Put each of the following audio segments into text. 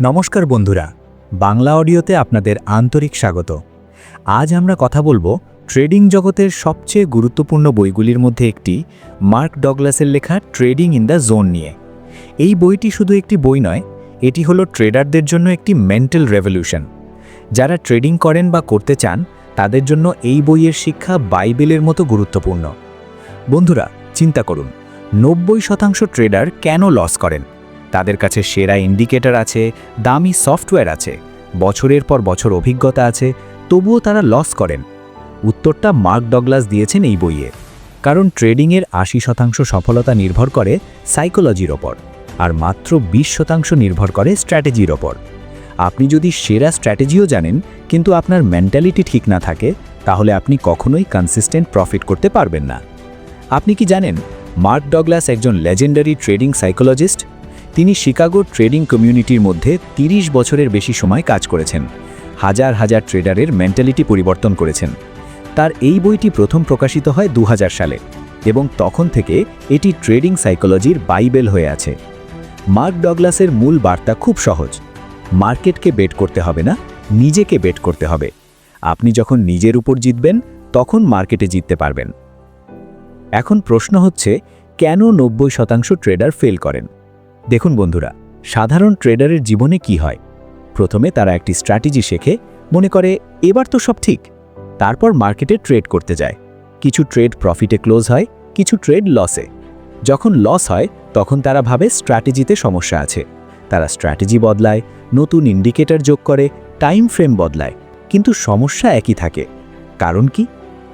নমস্কার বন্ধুরা, বাংলা অডিওতে আপনাদের আন্তরিক স্বাগত। আজ আমরা কথা বলব ট্রেডিং জগতের সবচেয়ে গুরুত্বপূর্ণ বইগুলির মধ্যে একটি মার্ক ডগলাসের লেখা ট্রেডিং ইন দ্য জোন নিয়ে। এই বইটি শুধু একটি বই নয়, এটি হলো ট্রেডারদের জন্য একটি মেন্টাল রেভলিউশন। যারা ট্রেডিং করেন বা করতে চান, তাদের জন্য এই বইয়ের শিক্ষা বাইবেলের মতো গুরুত্বপূর্ণ। বন্ধুরা, চিন্তা করুন, নব্বই শতাংশ ট্রেডার কেন লস করেন? তাদের কাছে সেরা ইন্ডিকেটর আছে, দামি সফটওয়্যার আছে, বছরের পর বছর অভিজ্ঞতা আছে, তবুও তারা লস করেন। উত্তরটা মার্ক ডগলাস দিয়েছেন এই বইয়ে, কারণ ট্রেডিংয়ের আশি শতাংশ সফলতা নির্ভর করে সাইকোলজির ওপর, আর মাত্র বিশ শতাংশ নির্ভর করে স্ট্র্যাটেজির ওপর। আপনি যদি সেরা স্ট্র্যাটেজিও জানেন, কিন্তু আপনার মেন্টালিটি ঠিক না থাকে, তাহলে আপনি কখনোই কনসিস্টেন্ট প্রফিট করতে পারবেন না। আপনি কি জানেন, মার্ক ডগলাস একজন লেজেন্ডারি ট্রেডিং সাইকোলজিস্ট তিনি শিকাগো ট্রেডিং কমিউনিটির মধ্যে ৩০ বছরের বেশি সময় কাজ করেছেন। হাজার হাজার ট্রেডারের মেন্টালিটি পরিবর্তন করেছেন। তার এই বইটি প্রথম প্রকাশিত হয় দু হাজার সালে এবং তখন থেকে এটি ট্রেডিং সাইকোলজির বাইবেল হয়ে আছে। মার্ক ডগলাসের মূল বার্তা খুব সহজ। মার্কেটকে বেট করতে হবে না, নিজেকে বেট করতে হবে। আপনি যখন নিজের উপর জিতবেন, তখন মার্কেটে জিততে পারবেন। এখন প্রশ্ন হচ্ছে, কেন নব্বই শতাংশ ট্রেডার ফেল করেন? দেখুন বন্ধুরা, সাধারণ ট্রেডারের জীবনে কি হয়? প্রথমে তারা একটি স্ট্র্যাটেজি শেখে, মনে করে এবার তো সব ঠিক। তারপর মার্কেটে ট্রেড করতে যায়। কিছু ট্রেড প্রফিটে ক্লোজ হয়, কিছু ট্রেড লসে। যখন লস হয়, তখন তারা ভাবে স্ট্র্যাটেজিতে সমস্যা আছে। তারা স্ট্র্যাটেজি বদলায়, নতুন ইন্ডিকেটর যোগ করে, টাইম ফ্রেম বদলায়। কিন্তু সমস্যা একই থাকে। কারণ কি?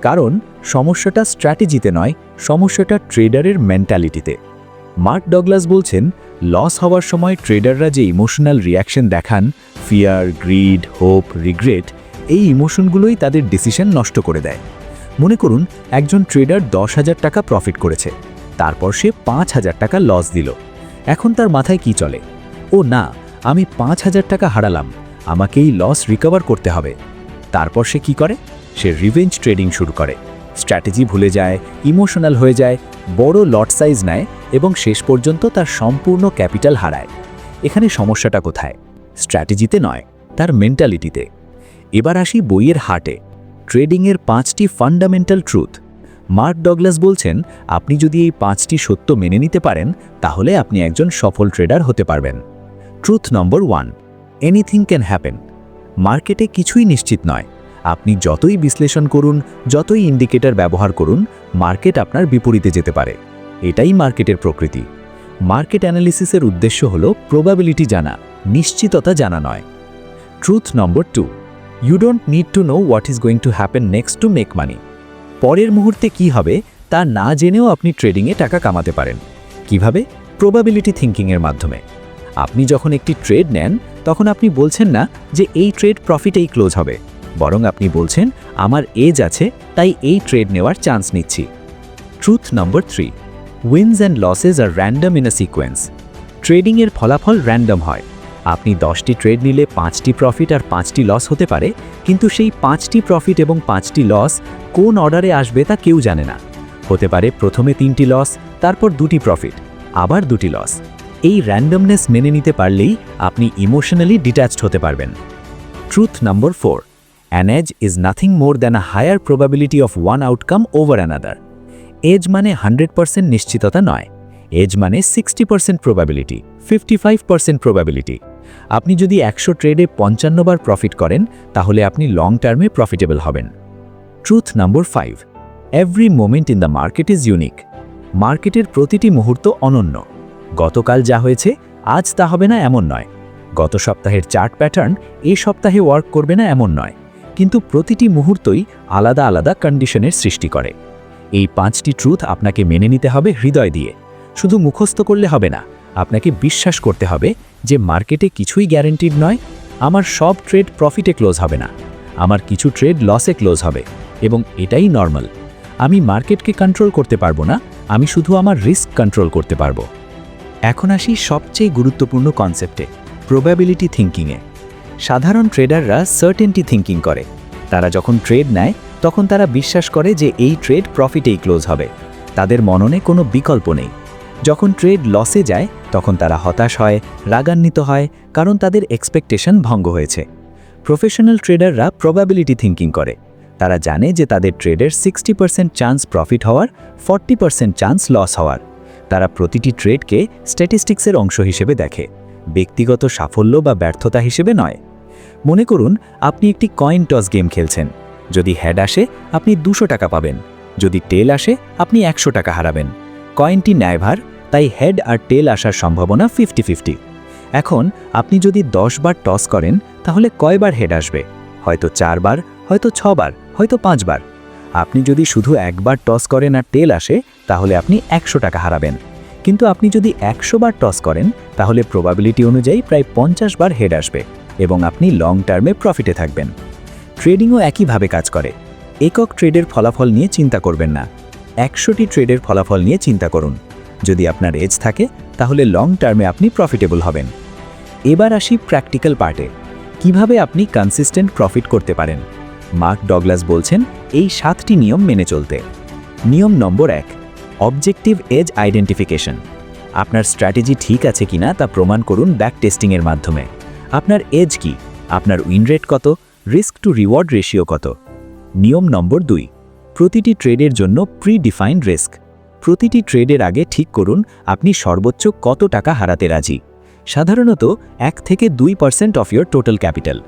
কারণ সমস্যাটা স্ট্র্যাটেজিতে নয়, সমস্যাটা ট্রেডারের মেন্টালিটিতে। মার্ক ডগলাস বলছেন লস হওয়ার সময় ট্রেডাররা যে ইমোশনাল রিয়াকশন দেখান ফিয়ার গ্রিড হোপ রিগ্রেট এই ইমোশনগুলোই তাদের ডিসিশন নষ্ট করে দেয়। মনে করুন, একজন ট্রেডার দশ হাজার টাকা প্রফিট করেছে, তারপর সে পাঁচ হাজার টাকা লস দিল। এখন তার মাথায় কি চলে? ও না, আমি পাঁচ হাজার টাকা হারালাম, আমাকে এই লস রিকভার করতে হবে। তারপর সে কি করে? সে রিভেঞ্জ ট্রেডিং শুরু করে। স্ট্র্যাটেজি ভুলে যায় ইমোশনাল হয়ে যায় বড় লট সাইজ নেয় এবং শেষ পর্যন্ত তার সম্পূর্ণ ক্যাপিটাল হারায়। এখানে সমস্যাটা কোথায়? স্ট্র্যাটেজিতে নয়, তার মেন্টালিটিতে। এবার আসি বইয়ের হাটে। ট্রেডিংয়ের পাঁচটি ফান্ডামেন্টাল ট্রুথ। মার্ক ডগলাস বলছেন, আপনি যদি এই পাঁচটি সত্য মেনে নিতে পারেন, তাহলে আপনি একজন সফল ট্রেডার হতে পারবেন। Truth number one, anything can happen. মার্কেটে কিছুই নিশ্চিত নয়। আপনি যতই বিশ্লেষণ করুন, যতই ইন্ডিকেটর ব্যবহার করুন মার্কেট আপনার বিপরীতে যেতে পারে। এটাই মার্কেটের প্রকৃতি। মার্কেট অ্যানালিসিসের উদ্দেশ্য হল প্রবাবিলিটি জানা, নিশ্চিততা জানা নয়। Truth number two you don't need to know what is going to happen next to make money পরের মুহূর্তে কি হবে, তা না জেনেও আপনি ট্রেডিংয়ে টাকা কামাতে পারেন। কীভাবে? প্রবাবিলিটি থিঙ্কিংয়ের মাধ্যমে। আপনি যখন একটি ট্রেড নেন, তখন আপনি বলছেন না যে এই ট্রেড প্রফিটেই ক্লোজ হবে। বরং আপনি বলছেন, আমার এজ আছে, তাই এই ট্রেড নেওয়ার চান্স নিচ্ছি। Truth number three wins and losses are random in a sequence ট্রেডিংয়ের ফলাফল র্যান্ডম হয়। আপনি দশটি ট্রেড নিলে পাঁচটি প্রফিট আর পাঁচটি লস হতে পারে, কিন্তু সেই পাঁচটি প্রফিট এবং পাঁচটি লস কোন অর্ডারে আসবে তা কেউ জানে না। হতে পারে প্রথমে তিনটি লস তারপর দুটি প্রফিট আবার দুটি লস এই র্যান্ডমনেস মেনে নিতে পারলেই আপনি ইমোশনালি ডিট্যাচড হতে পারবেন। Truth number four an edge is nothing more than a higher probability of one outcome over another edge মানে হান্ড্রেড পার্সেন্ট নিশ্চিততা নয়। এজ মানে sixty percent probability fifty five percent probability আপনি যদি একশো ট্রেডে পঞ্চান্ন বার প্রফিট করেন, তাহলে আপনি লং টার্মে প্রফিটেবল হবেন। Truth number five every moment in the market is unique মার্কেটের প্রতিটি মুহূর্ত অনন্য। গতকাল যা হয়েছে, আজ তা হবে না এমন নয়। গত সপ্তাহের চার্ট প্যাটার্ন এই সপ্তাহে ওয়ার্ক করবে না এমন নয়। কিন্তু প্রতিটি মুহূর্তই আলাদা আলাদা কন্ডিশনের সৃষ্টি করে। এই পাঁচটি ট্রুথ আপনাকে মেনে নিতে হবে হৃদয় দিয়ে। শুধু মুখস্থ করলে হবে না, আপনাকে বিশ্বাস করতে হবে যে মার্কেটে কিছুই গ্যারেন্টিড নয়, আমার সব ট্রেড প্রফিটে ক্লোজ হবে না, আমার কিছু ট্রেড লসে ক্লোজ হবে এবং এটাই নর্মাল আমি মার্কেটকে কন্ট্রোল করতে পারব না, আমি শুধু আমার রিস্ক কন্ট্রোল করতে পারব। এখন আসি সবচেয়ে গুরুত্বপূর্ণ কনসেপ্টে প্রবাবিলিটি থিঙ্কিংয়ে সাধারণ ট্রেডাররা সার্টেনটি থিঙ্কিং করে। তারা যখন ট্রেড নেয়, তখন তারা বিশ্বাস করে যে এই ট্রেড প্রফিটেই ক্লোজ হবে। তাদের মননে কোনো বিকল্প নেই। যখন ট্রেড লসে যায়, তখন তারা হতাশ হয়, রাগান্বিত হয়, কারণ তাদের এক্সপেকটেশন ভঙ্গ হয়েছে। প্রফেশনাল ট্রেডাররা প্রবাবিলিটি থিঙ্কিং করে। তারা জানে যে তাদের ট্রেডের সিক্সটি পার্সেন্ট চান্স প্রফিট হওয়ার ফর্টি পার্সেন্ট চান্স লস হওয়ার। তারা প্রতিটি ট্রেডকে স্ট্যাটিস্টিক্সের অংশ হিসেবে দেখে। ব্যক্তিগত সাফল্য বা ব্যর্থতা হিসেবে নয়। মনে করুন, আপনি একটি কয়েন টস গেম খেলছেন। যদি হেড আসে, আপনি দুশো টাকা পাবেন। যদি টেল আসে, আপনি একশো টাকা হারাবেন। কয়েনটি ন্যায়ভার তাই হেড আর টেল আসার সম্ভাবনা ফিফটি ফিফটি এখন, আপনি যদি দশ বার টস করেন, তাহলে কয়বার হেড আসবে? হয়তো চারবার, হয়তো ছবার, হয়তো পাঁচবার। আপনি যদি শুধু একবার টস করেন আর টেল আসে, তাহলে আপনি একশো টাকা হারাবেন। কিন্তু আপনি যদি একশো বার টস করেন, তাহলে প্রবাবিলিটি অনুযায়ী প্রায় পঞ্চাশ বার হেড আসবে। এবং আপনি লং টার্মে প্রফিটে থাকবেন। ট্রেডিংও একইভাবে কাজ করে। একক ট্রেডের ফলাফল নিয়ে চিন্তা করবেন না। একশোটি ট্রেডের ফলাফল নিয়ে চিন্তা করুন। যদি আপনার এজ থাকে, তাহলে লং টার্মে আপনি প্রফিটেবল হবেন। এবার আসি প্র্যাকটিক্যাল পার্টে কীভাবে আপনি কনসিস্টেন্ট প্রফিট করতে পারেন? মার্ক ডগলাস বলছেন, এই সাতটি নিয়ম মেনে চলতে। নিয়ম নম্বর এক অবজেক্টিভ এজ আইডেন্টিফিকেশন আপনার স্ট্র্যাটেজি ঠিক আছে কিনা তা প্রমাণ করুন ব্যাক টেস্টিংয়ের মাধ্যমে। আপনার এজ কি? আপনার উইন রেট কত? রিস্ক টু রিওয়ার্ড রেশিও কত? নিয়ম নম্বর দুই। প্রতিটি ট্রেডের জন্য প্রি ডিফাইন্ড রিস্ক প্রতিটি ট্রেডের আগে ঠিক করুন, আপনি সর্বোচ্চ কত টাকা হারাতে রাজি। সাধারণত এক থেকে দুই percent of your total capital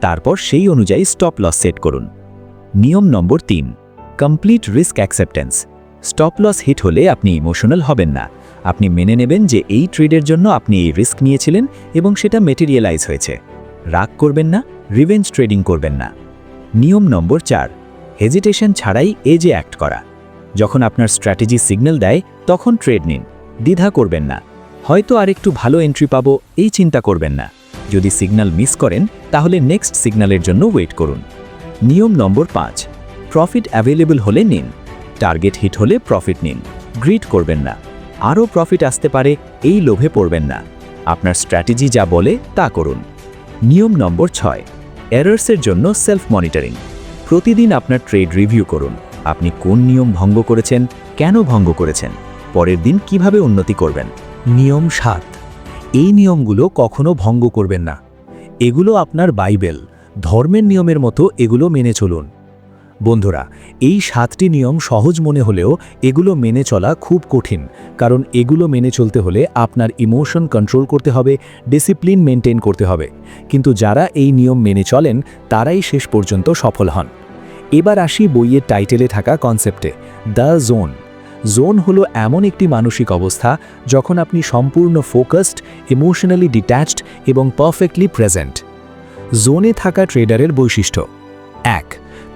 তারপর সেই অনুযায়ী স্টপ লস সেট করুন। নিয়ম নম্বর তিন। Complete risk acceptance stop loss hit হলে আপনি ইমোশনাল হবেন না। আপনি মেনে নেবেন যে এই ট্রেডের জন্য আপনি এই রিস্ক নিয়েছিলেন এবং সেটা মেটেরিয়ালাইজ হয়েছে। রাগ করবেন না রিভেঞ্জ ট্রেডিং করবেন না। নিয়ম নম্বর চার হেজিটেশন ছাড়াই এজে অ্যাক্ট করা। যখন আপনার স্ট্র্যাটেজি সিগন্যাল দেয়, তখন ট্রেড নিন। দ্বিধা করবেন না। হয়তো আরেকটু ভালো এন্ট্রি পাবো, এই চিন্তা করবেন না। যদি সিগন্যাল মিস করেন, তাহলে নেক্সট সিগন্যালের জন্য ওয়েট করুন। নিয়ম নম্বর পাঁচ প্রফিট অ্যাভেলেবল হলে নিন। টার্গেট হিট হলে প্রফিট নিন। গ্রিড করবেন না। আরও প্রফিট আসতে পারে, এই লোভে পড়বেন না। আপনার স্ট্র্যাটেজি যা বলে, তা করুন। নিয়ম নম্বর ছয়, এরার্সের জন্য সেলফ মনিটরিং প্রতিদিন আপনার ট্রেড রিভিউ করুন। আপনি কোন নিয়ম ভঙ্গ করেছেন, কেন ভঙ্গ করেছেন, পরের দিন কীভাবে উন্নতি করবেন? নিয়ম সাত, এই নিয়মগুলো কখনো ভঙ্গ করবেন না। এগুলো আপনার বাইবেল, ধর্মের নিয়মের মতো এগুলো মেনে চলুন। বন্ধুরা, এই সাতটি নিয়ম সহজ মনে হলেও এগুলো মেনে চলা খুব কঠিন, কারণ এগুলো মেনে চলতে হলে আপনার ইমোশন কন্ট্রোল করতে হবে, ডিসিপ্লিন মেনটেন করতে হবে। কিন্তু যারা এই নিয়ম মেনে চলেন, তারাই শেষ পর্যন্ত সফল হন। এবার আসি বইয়ের টাইটেলে থাকা কনসেপ্টে, দ্য জোন। জোন হলো এমন একটি মানসিক অবস্থা যখন আপনি সম্পূর্ণ ফোকাসড, ইমোশনালি ডিট্যাচড এবং পারফেক্টলি প্রেজেন্ট। জোনে থাকা ট্রেডারের বৈশিষ্ট্য, এক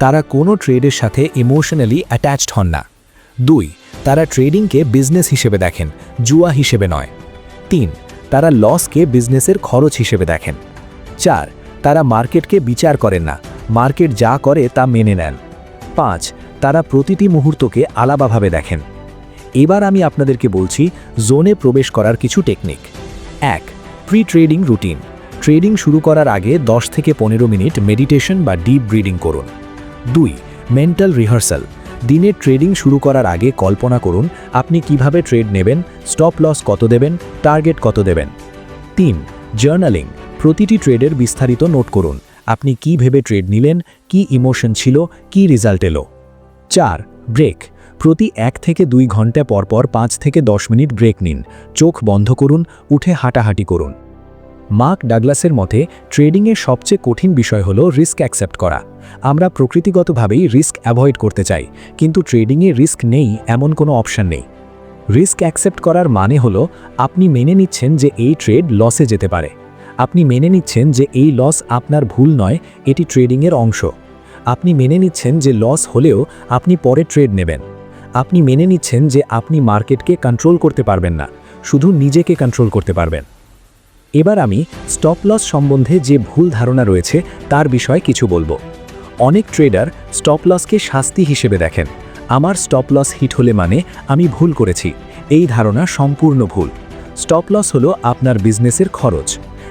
তারা কোনো ট্রেডের সাথে ইমোশনালি অ্যাটাচড হন না। দুই, তারা ট্রেডিংকে বিজনেস হিসেবে দেখেন, জুয়া হিসেবে নয়। তিন, তারা লসকে বিজনেসের খরচ হিসেবে দেখেন। চার, তারা মার্কেটকে বিচার করেন না মার্কেট যা করে তা মেনে নেন। পাঁচ, তারা প্রতিটি মুহূর্তকে আলাদাভাবে দেখেন। এবার আমি আপনাদেরকে বলছি জোনে প্রবেশ করার কিছু টেকনিক এক প্রি ট্রেডিং রুটিন ট্রেডিং শুরু করার আগে 10 থেকে পনেরো মিনিট মেডিটেশন বা ডিপ ব্রিডিং করুন। দুই মেন্টাল রিহার্সাল দিনে ট্রেডিং শুরু করার আগে কল্পনা করুন, আপনি কীভাবে ট্রেড নেবেন স্টপ লস কত দেবেন টার্গেট কত দেবেন। তিন জার্নালিং প্রতিটি ট্রেডের বিস্তারিত নোট করুন। আপনি কি ভেবে ট্রেড নিলেন, কি ইমোশন ছিল, কি রেজাল্ট এলো। চার ব্রেক প্রতি এক থেকে দুই ঘণ্টা পরপর পাঁচ থেকে দশ মিনিট ব্রেক নিন। চোখ বন্ধ করুন, উঠে হাঁটাহাঁটি করুন। মার্ক ডাগলাসের মতে, ট্রেডিংয়ের সবচেয়ে কঠিন বিষয় হলো রিস্ক অ্যাকসেপ্ট করা। আমরা প্রকৃতিগতভাবেই রিস্ক অ্যাভয়েড করতে চাই, কিন্তু ট্রেডিংয়ে রিস্ক নেই এমন কোনো অপশন নেই। রিস্ক অ্যাকসেপ্ট করার মানে হলো, আপনি মেনে নিচ্ছেন যে এই ট্রেড লসে যেতে পারে। আপনি মেনে নিচ্ছেন যে এই লস আপনার ভুল নয়, এটি ট্রেডিংয়ের অংশ। আপনি মেনে নিচ্ছেন যে লস হলেও আপনি পরে ট্রেড নেবেন। আপনি মেনে নিচ্ছেন যে আপনি মার্কেটকে কন্ট্রোল করতে পারবেন না, শুধু নিজেকে কন্ট্রোল করতে পারবেন। এবার আমি স্টপ লস সম্বন্ধে যে ভুল ধারণা রয়েছে তার বিষয়ে কিছু বলব। অনেক ট্রেডার স্টপ লসকে শাস্তি হিসেবে দেখেন। আমার স্টপ লস হিট হলে মানে আমি ভুল করেছি। এই ধারণা সম্পূর্ণ ভুল। স্টপ লস হলো আপনার বিজনেসের খরচ।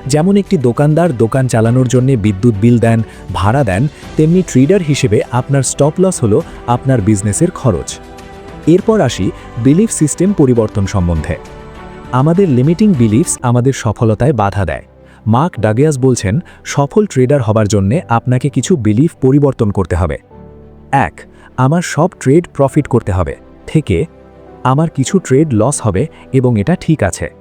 যেমন একটি দোকানদার দোকান চালানোর জন্য বিদ্যুৎ বিল দেন, ভাড়া দেন, তেমনি ট্রেডার হিসেবে আপনার স্টপ লস হলো আপনার বিজনেসের খরচ। এরপর আসি বিলিফ সিস্টেম পরিবর্তন সম্বন্ধে। আমাদের লিমিটিং বিলিফস আমাদের সফলতায় বাধা দেয়। মার্ক ডাগিয়াস বলছেন, সফল ট্রেডার হবার জন্যে আপনাকে কিছু বিলিফ পরিবর্তন করতে হবে। এক, আমার সব ট্রেড প্রফিট করতে হবে। থেকে, আমার কিছু ট্রেড লস হবে এবং এটা ঠিক আছে।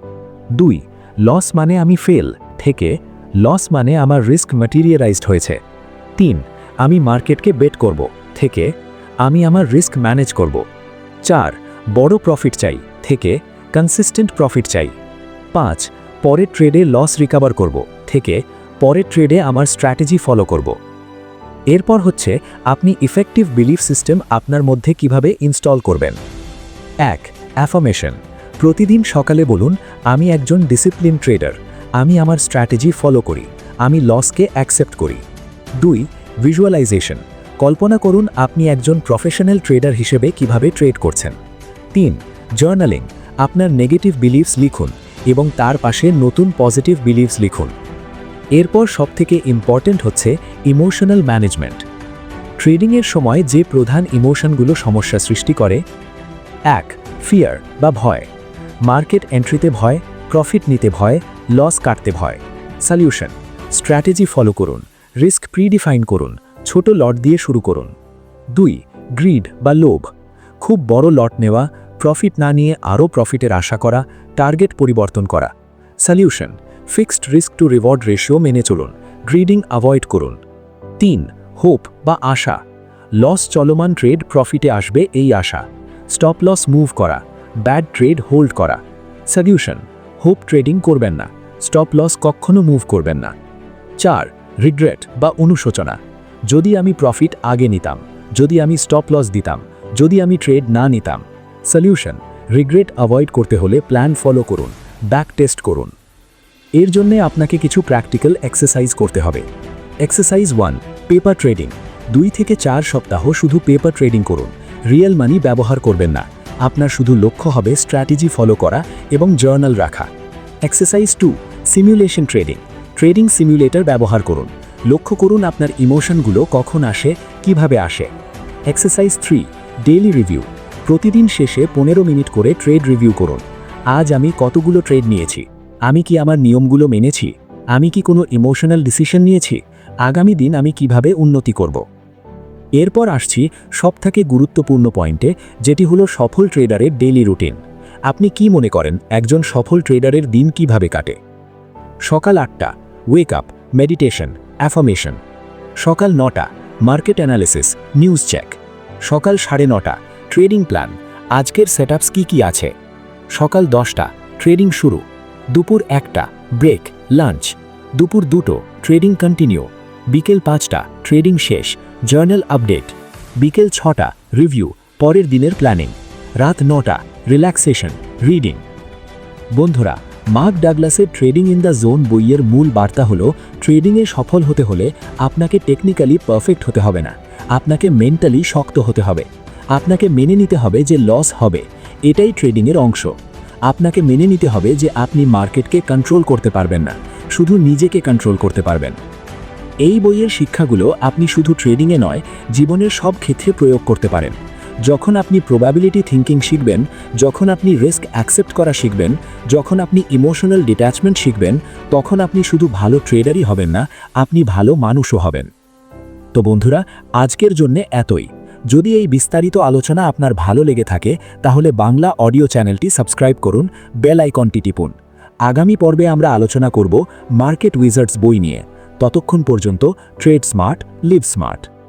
দুই লস মানে আমি ফেল থেকে লস মানে আমার রিস্ক ম্যাটেরিয়ালাইজড হয়েছে। তিন, আমি মার্কেটকে বেট করব। থেকে, আমি আমার রিস্ক ম্যানেজ করব। চার, বড় প্রফিট চাই। থেকে কনসিস্টেন্ট প্রফিট চাই। পাঁচ পরের ট্রেডে লস রিকভার করব, থেকে পরের ট্রেডে আমার স্ট্র্যাটেজি ফলো করব। এরপর হচ্ছে আপনি ইফেক্টিভ বিলিফ সিস্টেম আপনার মধ্যে কীভাবে ইনস্টল করবেন। এক অ্যাফার্মেশন প্রতিদিন সকালে বলুন, আমি একজন ডিসিপ্লিন ট্রেডার আমি আমার স্ট্র্যাটেজি ফলো করি, আমি লসকে অ্যাকসেপ্ট করি। দুই ভিজুয়ালাইজেশন কল্পনা করুন, আপনি একজন প্রফেশনাল ট্রেডার হিসেবে কীভাবে ট্রেড করছেন। তিন জার্নালিং আপনার নেগেটিভ বিলিভস লিখুন এবং তার পাশে নতুন পজিটিভ বিলিভস লিখুন। এরপর সবথেকে ইম্পর্ট্যান্ট হচ্ছে ইমোশনাল ম্যানেজমেন্ট ট্রেডিংয়ের সময় যে প্রধান ইমোশনগুলো সমস্যা সৃষ্টি করে, এক ফিয়ার বা ভয়। মার্কেট এন্ট্রিতে ভয় প্রফিট নিতে ভয় লস কাটতে ভয়। সলিউশন স্ট্র্যাটেজি ফলো করুন রিস্ক প্রিডিফাইন করুন, ছোট লট দিয়ে শুরু করুন। দুই গ্রিড বা লোভ। খুব বড় লট নেওয়া প্রফিট না নিয়ে আরও প্রফিটের আশা করা টার্গেট পরিবর্তন করা। Solution fixed risk to reward ratio মেনে চলুন গ্রিডিং অ্যাভয়েড করুন। তিন হোপ বা আশা। লস চলমান ট্রেড প্রফিটে আসবে এই আশা। স্টপ লস মুভ করা ব্যাড ট্রেড হোল্ড করা। সলিউশন হোপ ট্রেডিং করবেন না। স্টপ লস কখনো মুভ করবেন না। চার রিগ্রেট বা অনুশোচনা। যদি আমি প্রফিট আগে নিতাম, যদি আমি স্টপ লস দিতাম, যদি আমি ট্রেড না নিতাম সলিউশন রিগ্রেট অ্যাভয়েড করতে হলে প্ল্যান ফলো করুন ব্যাক টেস্ট করুন। এর জন্যে আপনাকে কিছু প্র্যাকটিক্যাল এক্সারসাইজ করতে হবে। এক্সারসাইজ ওয়ান পেপার ট্রেডিং দুই থেকে চার সপ্তাহ শুধু পেপার ট্রেডিং করুন। রিয়েল মানি ব্যবহার করবেন না। আপনার শুধু লক্ষ্য হবে স্ট্র্যাটেজি ফলো করা এবং জার্নাল রাখা। Exercise two simulation trading trading simulator ব্যবহার করুন। লক্ষ্য করুন আপনার ইমোশনগুলো কখন আসে, কীভাবে আসে। এক্সারসাইজ থ্রি ডেইলি রিভিউ প্রতিদিন শেষে পনেরো মিনিট করে ট্রেড রিভিউ করুন। আজ আমি কতগুলো ট্রেড নিয়েছি? আমি কি আমার নিয়মগুলো মেনেছি? আমি কি কোনো ইমোশনাল ডিসিশন নিয়েছি? আগামী দিন আমি কীভাবে উন্নতি করব? এরপর আসছি সবথেকে গুরুত্বপূর্ণ পয়েন্টে, যেটি হলো সফল ট্রেডারের ডেইলি রুটিন। আপনি কি মনে করেন, একজন সফল ট্রেডারের দিন কীভাবে কাটে? সকাল আটটা ওয়েক আপ মেডিটেশন অ্যাফার্মেশন সকাল নটা মার্কেট অ্যানালিসিস নিউজ চেক সকাল সাড়ে নটা ট্রেডিং প্ল্যান। আজকের সেটআপস কি কি আছে? সকাল দশটা, ট্রেডিং শুরু। দুপুর একটা, ব্রেক, লাঞ্চ। দুপুর দুটো, ট্রেডিং কন্টিনিউ। বিকেল পাঁচটা, ট্রেডিং শেষ, জার্নাল আপডেট। বিকেল ছটা, রিভিউ, পরের দিনের প্ল্যানিং। রাত নটা, রিল্যাক্সেশন, রিডিং। বন্ধুরা, মার্ক ডাগলাসের ট্রেডিং ইন দ্য জোন বইয়ের মূল বার্তা হলো, ট্রেডিংয়ে সফল হতে হলে আপনাকে টেকনিক্যালি পারফেক্ট হতে হবে না। আপনাকে মেন্টালি শক্ত হতে হবে। আপনাকে মেনে নিতে হবে যে লস হবে, এটাই ট্রেডিংয়ের অংশ। আপনাকে মেনে নিতে হবে যে আপনি মার্কেটকে কন্ট্রোল করতে পারবেন না, শুধু নিজেকে কন্ট্রোল করতে পারবেন। এই বইয়ের শিক্ষাগুলো আপনি শুধু ট্রেডিংয়ে নয়, জীবনের সব ক্ষেত্রে প্রয়োগ করতে পারেন। যখন আপনি প্রবাবিলিটি থিঙ্কিং শিখবেন, যখন আপনি রিস্ক অ্যাকসেপ্ট করা শিখবেন, যখন আপনি ইমোশনাল ডিট্যাচমেন্ট শিখবেন, তখন আপনি শুধু ভালো ট্রেডারই হবেন না, আপনি ভালো মানুষও হবেন। তো বন্ধুরা, আজকের জন্যে এতই। যদি এই বিস্তারিত আলোচনা আপনার ভালো লেগে থাকে, তাহলে বাংলা অডিও চ্যানেলটি সাবস্ক্রাইব করুন, বেল আইকনটি টিপুন। আগামী পর্বে আমরা আলোচনা করব মার্কেট উইজার্ডস বই নিয়ে। ততক্ষণ পর্যন্ত ট্রেড স্মার্ট, লিভ স্মার্ট।